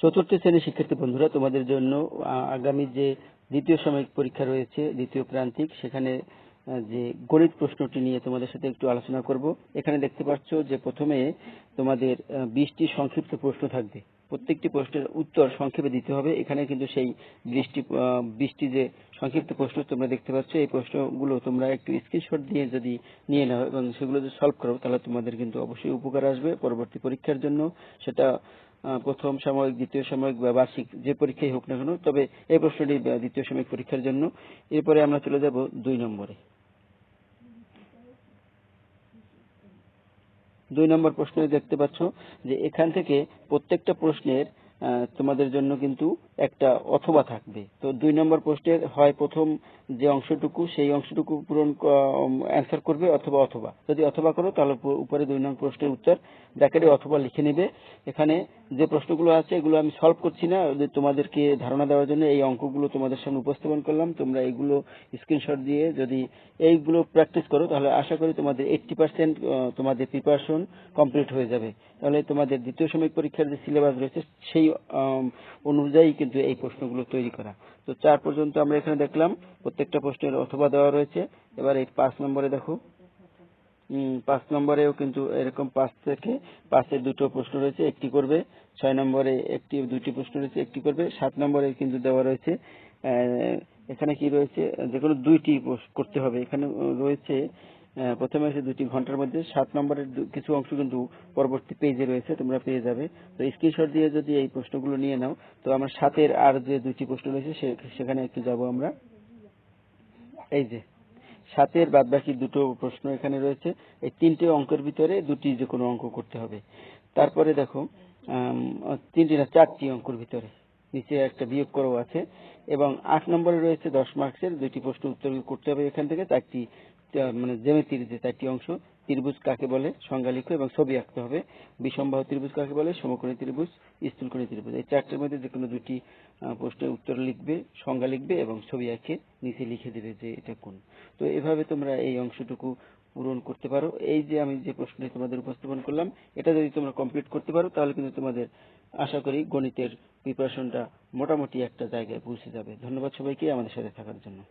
চতুর্থ শ্রেণির শিক্ষার্থী বন্ধুরা, তোমাদের জন্য আগামী যে দ্বিতীয় সাময়িক পরীক্ষা রয়েছে, দ্বিতীয় প্রান্তিক, সেখানে যে গণিত প্রশ্নটি নিয়ে তোমাদের সাথে একটু আলোচনা করব। এখানে দেখতে পাচ্ছ যে প্রথমে তোমাদের বিশটি সংক্ষিপ্ত প্রশ্ন থাকবে। প্রত্যেকটি প্রশ্নের উত্তর সংক্ষেপে দিতে হবে। এখানে কিন্তু সেই বৃষ্টি বৃষ্টি যে সংক্ষিপ্ত প্রশ্ন তোমরা দেখতে পাচ্ছ, এই প্রশ্নগুলো তোমরা একটু স্ক্রিনশট দিয়ে যদি নিয়ে নাও এবং সেগুলো যদি সলভ করো, তাহলে তোমাদের কিন্তু অবশ্যই উপকার আসবে পরবর্তী পরীক্ষার জন্য। সেটা প্রথম সাময়িক, দ্বিতীয় সাময়িক বা বার্ষিক যে পরীক্ষাই হোক না কেন, তবে এই প্রশ্নটি দ্বিতীয় সাময়িক পরীক্ষার জন্য। এরপরে আমরা চলে যাব দুই নম্বরে। দুই নম্বর প্রশ্নে দেখতে পাচ্ছ যে এখান থেকে প্রত্যেকটা প্রশ্নের তোমাদের জন্য কিন্তু একটা অথবা থাকবে। তো দুই নম্বর প্রশ্নের হয় প্রথম যে অংশটুকু, সেই অংশটুকু পূরণ অ্যান্সার করবে অথবা অথবা। যদি অথবা করো, তাহলে উপরে দুই নম্বর প্রশ্নের উত্তর ব্র্যাকেটে অথবা লিখে নেবে। এখানে যে প্রশ্নগুলো আছে, এগুলো আমি সলভ করছি না। তোমাদেরকে ধারণা দেওয়ার জন্য এই অঙ্কগুলো তোমাদের সামনে উপস্থাপন করলাম। তোমরা এগুলো স্ক্রিনশট দিয়ে যদি এইগুলো প্র্যাকটিস করো, তাহলে আশা করি তোমাদের এইটটি পার্সেন্ট তোমাদের প্রিপারেশন কমপ্লিট হয়ে যাবে। তাহলে তোমাদের দ্বিতীয় সাময়িক পরীক্ষার যে সিলেবাস রয়েছে, সেই অনুযায়ী কিন্তু এই প্রশ্নগুলো তৈরি করা। তো চার পর্যন্ত আমরা এখানে দেখলাম, প্রত্যেকটা প্রশ্নের অথবা দেওয়া রয়েছে। এবার এই পাঁচ নম্বরে দেখো। পাঁচ নম্বরেও কিন্তু এরকম পাঁচ থেকে পাঁচের দুটো প্রশ্ন রয়েছে, একটি করবে, ছয় নম্বরে একটি দুটি প্রশ্ন রয়েছে, একটি করবে, সাত নম্বরে কিন্তু দেওয়া রয়েছে। এখানে কি রয়েছে? যেগুলো দুইটি করতে হবে। এখানে রয়েছে প্রথমে আছে দুটি ঘণ্টার মধ্যে, সাত নম্বরের কিছু অংশ কিন্তু পরবর্তী পেজে রয়েছে, তোমরা পেয়ে যাবে। তো স্ক্রিনশট দিয়ে যদি এই প্রশ্নগুলো নিয়ে নাও, তো আমরা সাতের আর যে দুটি প্রশ্ন রয়েছে সেখানে একটু যাব আমরা। এই যে, সাতের বাদ বাকি দুটো প্রশ্ন এখানে রয়েছে। এই তিনটে অঙ্কের ভিতরে দুটি যে কোনো অঙ্ক করতে হবে। তারপরে দেখো তিনটি না, চারটি অঙ্কের ভিতরে। নিচে একটা বিয়োগ করো আছে। এবং আট নম্বরে রয়েছে দশ মার্কসের দুইটি প্রশ্ন উত্তর করতে হবে এখান থেকে, চারটি মানে জ্যামিতির যে চারটি অংশ। ত্রিভুজ কাকে বলে? সংজ্ঞা লিখো এবং ছবি আঁকতে হবে। বিষমবাহু ত্রিভুজ কাকে বলে? সমকোণী ত্রিভুজ, স্থূলকোণী ত্রিভুজ। এই চারটির মধ্যে যে কোনো দুটি প্রশ্নের উত্তর লিখবে, সংজ্ঞা লিখবে এবং ছবি আঁকে নিচে লিখে দেবে যে এটা কোন। তো এভাবে তোমরা এই অংশটুকু পূরণ করতে পারো। এই যে আমি যে প্রশ্নটি তোমাদের উপস্থাপন করলাম, এটা যদি তোমরা কমপ্লিট করতে পারো, তাহলে কিন্তু তোমাদের আশা করি গণিতের প্রিপারেশনটা মোটামুটি একটা জায়গায় পৌঁছে যাবে। ধন্যবাদ সবাইকে আমাদের সাথে থাকার জন্য।